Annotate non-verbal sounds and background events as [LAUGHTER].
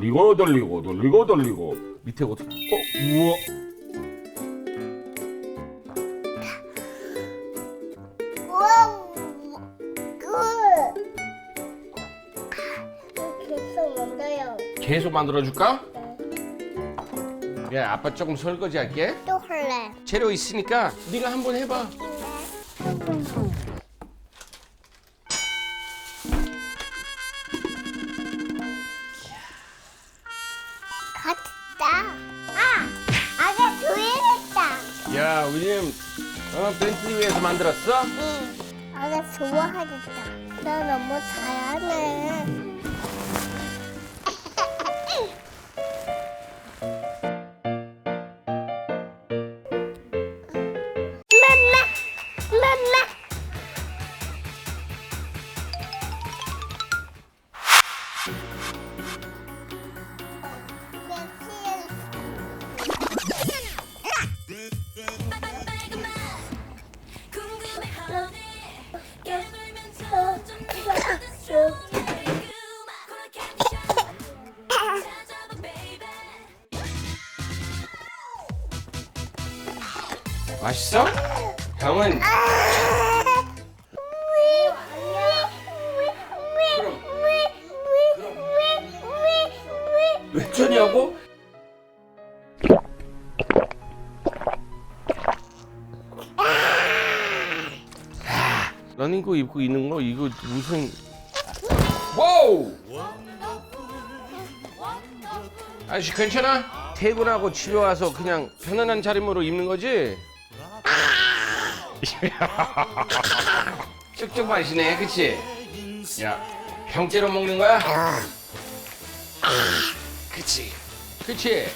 돌리고 돌리고 돌리고 돌리고 밑에 어떻게 어 우와 그. 계속 만들어 줄까? 야 아빠 조금 설거지 할게 또 할래. 재료 있으니까 네가 한번 해봐 야 우님 어, 벤틀리 위에서 만들었어? 응. 아가 좋아하겠다. 나 너무 잘하네. 맘마, 맘마. 맛있어? 형은 왜 쩌냐고? 아, 러닝구 입고 있는 거 이거 무슨 와우 아저씨 괜찮아? 퇴근하고 집에 와서 그냥 편안한 차림으로 입는 거지? [LAUGHS] 쭉쭉 마시네 그치? 야 병째로 먹는 거야? 그치 그치